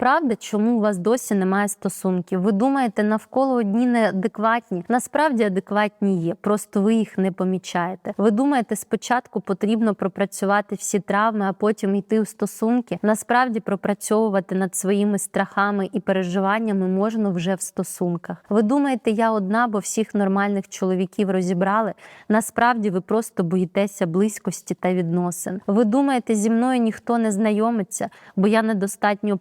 Правда, чому у вас досі немає стосунків? Ви думаєте, навколо одні неадекватні? Насправді адекватні є, просто ви їх не помічаєте. Ви думаєте, спочатку потрібно пропрацювати всі травми, а потім йти у стосунки. Насправді пропрацьовувати над своїми страхами і переживаннями можна вже в стосунках. Ви думаєте, я одна, бо всіх нормальних чоловіків розібрали? Насправді ви просто боїтеся близькості та відносин. Ви думаєте, зі мною ніхто не знайомиться, бо я недостатньо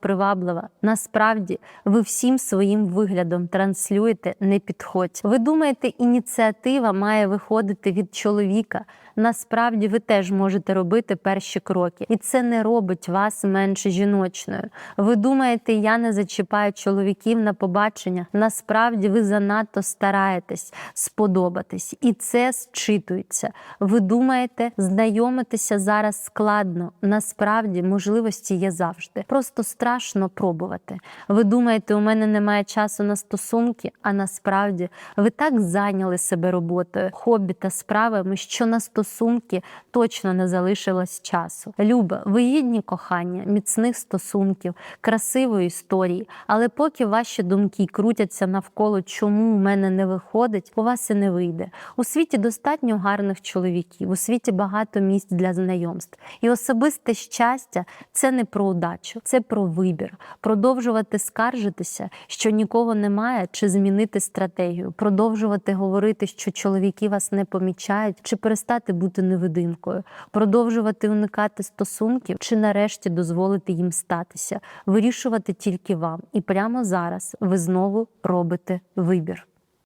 приваблива. Насправді ви всім своїм виглядом транслюєте не підходь. Ви думаєте, ініціатива має виходити від чоловіка. Насправді ви теж можете робити перші кроки, і це не робить вас менш жіночною. Ви думаєте, я не зачіпаю чоловіків на побачення. Насправді ви занадто стараєтесь сподобатись, і це зчитується. Ви думаєте, знайомитися зараз складно. Насправді можливості є завжди. Просто страшно пробувати. Ви думаєте, у мене немає часу на стосунки, а насправді ви так зайняли себе роботою, хобі та справами, що на стосунки точно не залишилось часу. Люба, ви гідні кохання, міцних стосунків, красивої історії. Але поки ваші думки крутяться навколо, чому у мене не виходить, у вас і не вийде. У світі достатньо гарних чоловіків, у світі багато місць для знайомств. І особисте щастя це не про удачу, це про вибір. Продовжувати скаржитися, що нікого немає, чи змінити стратегію, продовжувати говорити, що чоловіки вас не помічають, чи перестати бути невидимкою, продовжувати уникати стосунків, чи нарешті дозволити їм статися, вирішувати тільки вам. І прямо зараз ви знову робите вибір.